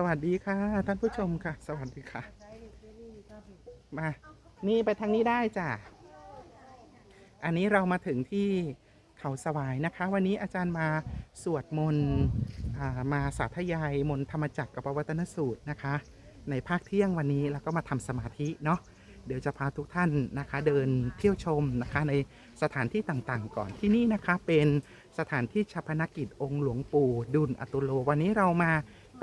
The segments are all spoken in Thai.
สวัสดีค่ะ ท่านผู้ชมค่ะ สวัสดีค่ะ มา นี่ไปทางนี้ได้จ้ะ อันนี้เรามาถึงที่เขาสวายนะคะ วันนี้อาจารย์มาสวดมนต์มาสาธยายมนต์ธรรมจักรกับปวัตนสูตรนะคะ ในภาคเที่ยงวันนี้แล้วก็มาทำสมาธิเนาะเดี๋ยวจะพาทุกท่านนะคะ เดินเที่ยวชมนะคะ ในสถานที่ต่างๆ ก่อนที่นี่นะคะ เป็นสถานที่ชาพนกิจองค์หลวงปู่ดุลอตุโล วันนี้เรามา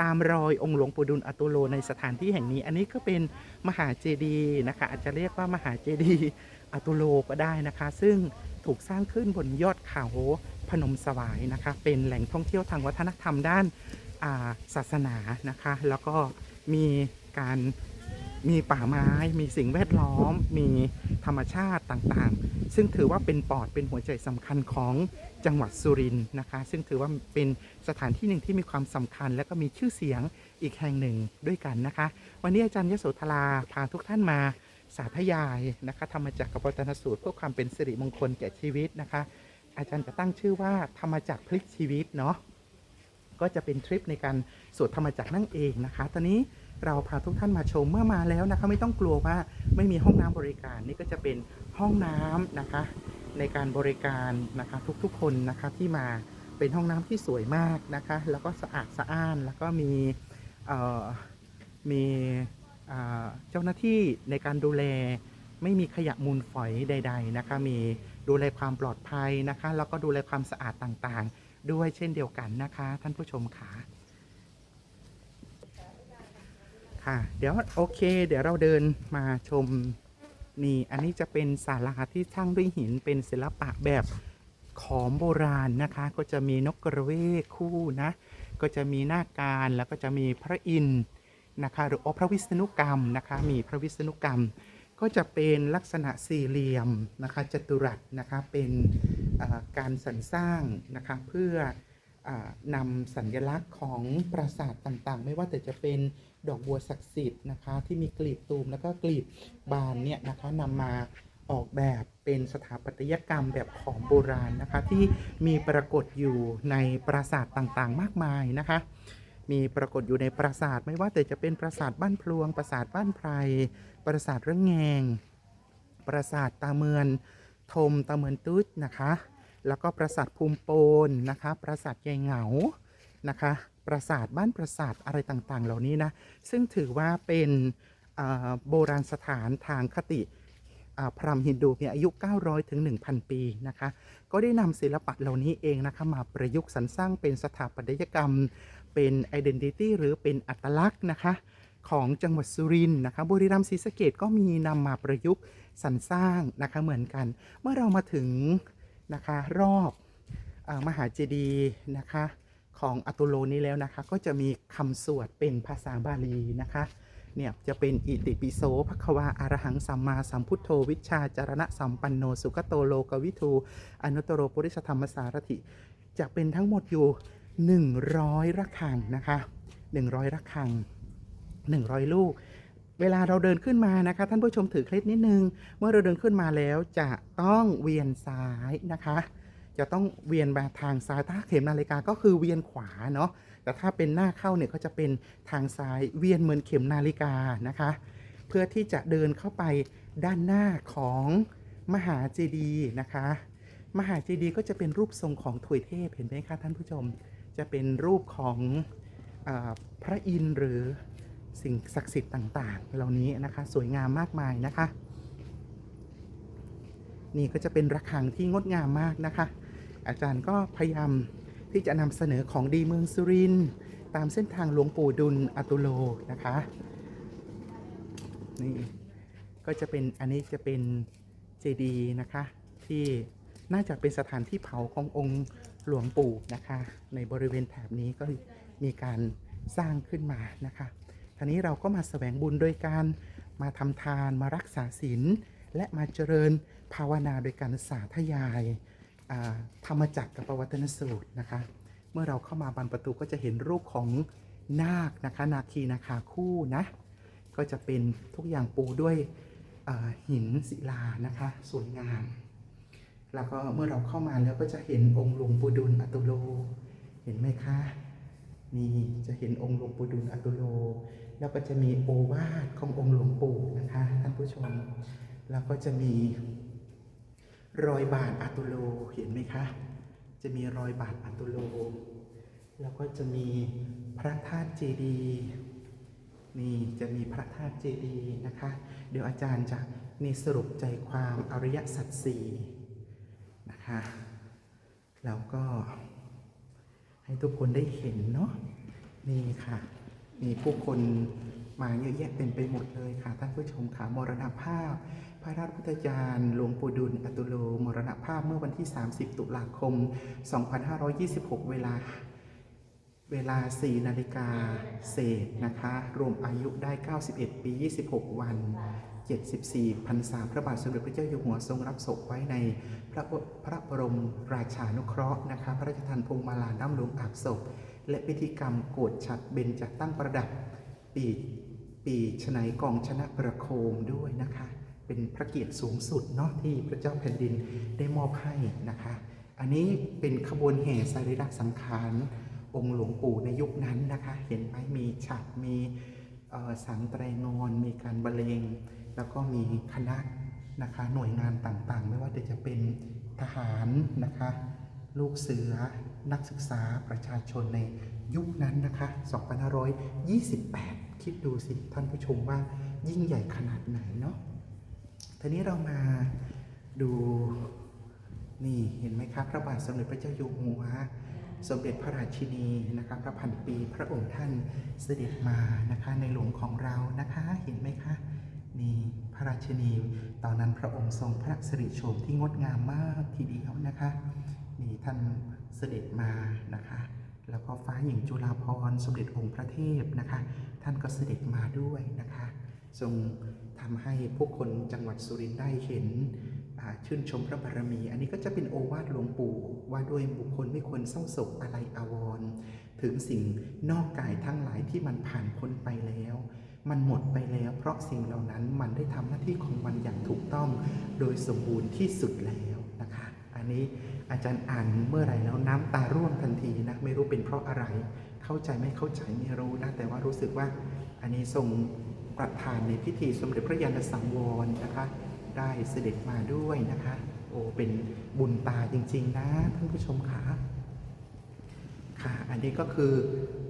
ตามรอยองค์หลวงปู่ดุลอตุโลในสถานที่แห่งนี้ อันนี้ก็เป็นมหาเจดีย์นะคะ อาจจะเรียกว่ามหาเจดีย์อตุโลก็ได้นะคะ ซึ่งถูกสร้างขึ้นบนยอดเขาพนมสวายนะคะ เป็นแหล่งท่องเที่ยวทางวัฒนธรรมด้านศาสนานะคะ แล้วก็มีการ มีป่าไม้ มีสิ่งแวดล้อม มีธรรมชาติต่างๆ ซึ่งถือว่าเป็นปอดเป็นหัวใจสำคัญของจังหวัดสุรินทร์นะคะ ซึ่งถือว่าเป็นสถานที่หนึ่งที่มีความสำคัญ และก็มีชื่อเสียงอีกแห่งหนึ่งด้วยกันนะคะ วันนี้อาจารย์ยโสธราพาทุกท่านมาสาธยายนะคะธรรมจักรกับวัฒนสูตรเพื่อความเป็นสิริมงคลแก่ชีวิตนะคะ อาจารย์จะตั้งชื่อว่าธรรมจักรพลิกชีวิตเนาะก็จะเป็นทริปในการสวดธรรมจักรนั่นเองนะคะ ตอนนี้ เราพาทุกท่านมาชมเมื่อมาแล้วนะคะไม่ต้องกลัวว่าไม่มีห้องน้ำบริการนี่ก็จะเป็นห้องน้ำนะคะ ในการบริการนะคะทุกๆคนนะคะที่มาเป็นห้องน้ำที่สวยมากนะคะ แล้วก็สะอาดสะอ้านแล้วก็มีมีเอ่อเจ้าหน้าที่ในการดูแลไม่มีขยะมูลฝอยใด ๆนะคะ มีดูแลความปลอดภัยนะคะ แล้วก็ดูแลความสะอาดต่างๆ ด้วยเช่นเดียวกันนะคะ ท่านผู้ชมค่ะ ค่ะ เดี๋ยวโอเค เดี๋ยวเราเดินมาชมนี่อันนี้จะเป็นศาลาที่สร้างด้วยหินเป็นศิลปะแบบขอมโบราณนะคะ ก็จะมีนกกระเวกคู่นะ ก็จะมีหน้าการแล้วก็จะมีพระอินทร์นะคะหรือโอพระวิษณุกรรมนะคะ มีพระวิษณุกรรม ก็จะเป็นลักษณะสี่เหลี่ยมนะคะจัตุรัสนะคะเป็นการสรรสร้างนะคะเพื่ออนำสัญลักษณ์ของปราสาทต่างๆ ไม่ว่าแต่จะเป็น ดอกบัวศักดิ์สิทธิ์นะคะ ที่มีกลีบตูมแล้วก็กลีบบานเนี่ยนะคะนำมาออกแบบเป็นสถาปัตยกรรมแบบของโบราณนะคะ ที่มีปรากฏอยู่ในปราสาทต่างๆ มากมายนะคะ มีปรากฏอยู่ในปราสาทไม่ว่าแต่จะเป็นปราสาทบ้านพลวง ปราสาทบ้านไพรปราสาทเรื่องแงง ปราสาทตาเมือนทมตาเมือนตุ๊ดนะคะ แล้วก็ปราสาทภูมิโปนนะคะ ปราสาทยายเหงานะคะ ปราสาทบ้านปราสาทอะไรต่างๆ เหล่านี้นะ ซึ่งถือว่าเป็นโบราณสถานทางคติพราหมณ์ฮินดูมีอายุ 900 ถึง 1,000 ปีนะคะ ก็ได้นำศิลปะเหล่านี้เองนะคะ มาประยุกต์สรรสร้างเป็นสถาปัตยกรรม เป็น identity หรือเป็นอัตลักษณ์นะคะ ของจังหวัดสุรินทร์นะคะ บุรีรัมย์ศรีสะเกดก็มีนำมาประยุกต์สรรสร้างนะคะเหมือนกัน เมื่อเรามาถึงนะคะรอบอมหาเจดีย์นะคะ ของอตุโลนี้แล้วนะคะ ก็จะมีคำสวดเป็นภาษาบาลีนะคะเนี่ยจะเป็นอิติปิโสภควาอารหังสัมมาสัมพุทโธวิชาจารณะสัมปันโนสุขโตโลกวิทูอนุตตโรปุริสธรรมสารถิ จะเป็นทั้งหมดอยู่ 100 ระฆังนะคะ 100 ระฆัง 100 ลูก เวลาเราเดินขึ้นมานะคะ ท่านผู้ชมถือเคล็ดนิดนึง เมื่อเราเดินขึ้นมาแล้วจะต้องเวียนซ้ายนะคะ จะต้องเวียนมาทางซ้าย ถ้าเข็มนาฬิกาก็คือเวียนขวาเนาะ แต่ถ้าเป็นหน้าเข้าเนี่ยก็จะเป็นทางซ้ายเวียนเหมือนเข็มนาฬิกานะคะ เพื่อที่จะเดินเข้าไปด้านหน้าของมหาเจดีย์นะคะ มหาเจดีย์ก็จะเป็นรูปทรงของถวยเทพเห็นไหมคะท่านผู้ชม จะเป็นรูปของอพระอินทร์หรือสิ่งศักดิ์สิทธิ์ต่างๆ เหล่านี้นะคะ สวยงามมากมายนะคะ นี่ก็จะเป็นระฆังที่งดงามมากนะคะ อาจารย์ก็พยายามที่จะนำเสนอของดีเมืองสุรินทร์ตามเส้นทางหลวงปู่ดุลอตุโลนะคะนี่ก็จะเป็นอันนี้จะเป็นเจดีย์นะคะ ที่น่าจะเป็นสถานที่เผาขององค์หลวงปู่นะคะ ในบริเวณแถบนี้ก็มีการสร้างขึ้นมานะคะทีนี้เราก็มาแสวงบุญโดยการมาทำทานมารักษาศีลและมาเจริญภาวนาโดยการสาธยาย ธรรมจักรกับปวัตนสูตรนะคะ เมื่อเราเข้ามาบานประตูก็จะเห็นรูปของนาคนะคะ นาคีนาคาคู่นะ ก็จะเป็นทุกอย่างปูด้วยหินศิลานะคะสวยงาม แล้วก็เมื่อเราเข้ามาแล้วก็จะเห็นองค์หลวงปู่ดุลอตุโล เห็นไหมคะนี่จะเห็นองค์หลวงปู่ดุลอตุโล แล้วก็จะมีโอวาทขององค์หลวงปู่นะคะท่านผู้ชม แล้วก็จะมี รอยบาทอตุโลเห็นไหมคะ จะมีรอยบาทอตุโล แล้วก็จะมีพระธาตุเจดีย์นี่จะมีพระธาตุเจดีย์นะคะ เดี๋ยวอาจารย์จะนี่สรุปใจความอริยสัจสี่นะคะ แล้วก็ให้ทุกคนได้เห็นเนาะนี่ค่ะ มีผู้คนมาเยอะแยะเต็มไปหมดเลยค่ะท่านผู้ชมค่ะมรณภาพ ระราชพุทธจารย์หลวงปู่ดุลอตุโลมรณภาพเมื่อวันที่ 30 ตุลาคม 2526 เวลาเวลา 4 นาฬิกาเศษนะคะ รวมอายุได้ 91 ปี 26 วัน 74พรรษาพระบาทสมเด็จพระเจ้าอยู่หัวทรงรับศพไว้ในพระบพระบรมราชานุเคราะห์นะคะ พระราชทานพวงมาลาน้ำหลวงอาบศพ และพิธีกรรมโกรธฉัดเบญจตั้งประดับปีปีชนัยกองชนะประโคมด้วยนะคะ เป็นพระเกียรติสูงสุดเนาะที่พระเจ้าแผ่นดินได้มอบให้นะคะ อันนี้เป็นขบวนแห่สรีระสังขารองค์หลวงปู่ในยุคนั้นนะคะ เห็นไหมมีฉัดมีสังแตรงอนมีการบรรเลงแล้วก็มีคณะนะคะหน่วยงานต่างๆ ไม่ว่าจะเป็นทหารนะคะ ลูกเสือนักศึกษาประชาชนในยุคนั้นนะคะ2528 คิดดูสิท่านผู้ชมว่ายิ่งใหญ่ขนาดไหนเนาะ ทีนี้เรามาดูนี่เห็นไหมครับพระบาทสมเด็จพระเจ้าอยู่หัว สมเด็จพระราชินีนะคะพระพันปีพระองค์ท่านเสด็จมานะคะในหลวงของเรานะคะเห็นไหมคะนี่พระราชินีตอนนั้นพระองค์ทรงพระสิริโฉมที่งดงามมากทีเดียวนะคะนี่ท่านเสด็จมานะคะแล้วก็ฟ้าหญิงจุฬาภรณ์สมเด็จองค์พระเทพนะคะ ท่านก็เสด็จมาด้วยนะคะ ทรงทำให้ผู้คนจังหวัดสุรินทร์ได้เห็นชื่นชมพระบารมี อันนี้ก็จะเป็นโอวาทหลวงปู่ว่าด้วยบุคคลไม่ควรเศร้าโศกอะไรอาวรณ์ถึงสิ่งนอกกายทั้งหลายที่มันผ่านพ้นไปแล้ว มันหมดไปแล้ว เพราะสิ่งเหล่านั้นมันได้ทำหน้าที่ของมันอย่างถูกต้อง โดยสมบูรณ์ที่สุดแล้วนะคะ อันนี้อาจารย์อ่านเมื่อไหร่แล้วน้ำตาร่วงทันทีนะไม่รู้เป็นเพราะอะไร เข้าใจไม่เข้าใจไม่รู้นะแต่ว่ารู้สึกว่าอันนี้ทรง ประทานในพิธีสมเด็จพระยาณสังวรนะคะ ได้เสด็จมาด้วยนะคะ โอ้เป็นบุญตาจริง ๆ นะท่านผู้ชมค่ะค่ะ อันนี้ก็คือ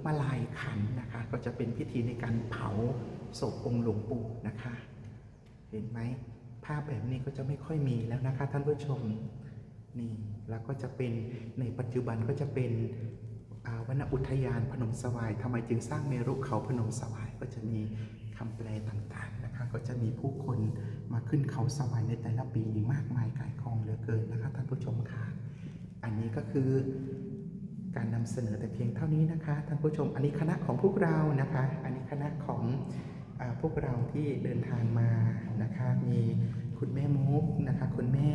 มาลายขันนะคะ ก็จะเป็นพิธีในการเผาศพองค์หลวงปู่นะคะ เห็นไหมภาพแบบนี้ก็จะไม่ค่อยมีแล้วนะคะ ท่านผู้ชมนี่แล้วก็จะเป็นในปัจจุบันก็จะเป็นอ่าวนอุทยานพนมสวายทำไมจึงสร้างเมรุเขาพนมสวายก็จะมี คำแปลต่างๆนะคะ ก็จะมีผู้คนมาขึ้นเขาสวายในแต่ละปีนี่มากมายกายกองเหลือเกินนะคะท่านผู้ชมค่ะ อันนี้ก็คือการนำเสนอแต่เพียงเท่านี้นะคะท่านผู้ชม อันนี้คณะของพวกเรานะคะ อันนี้คณะของอพวกเราที่เดินทางมานะคะ มีคุณแม่มุกนะคะคุณแม่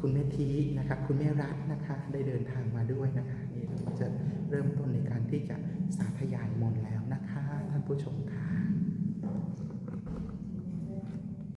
คุณแม่ทีนะคะคุณแม่รัตน์นะคะ ได้เดินทางมาด้วยนะคะนี่เราจะเริ่มต้นในการที่จะสาธยายมนต์แล้วนะคะ ท่านผู้ชมค่ะ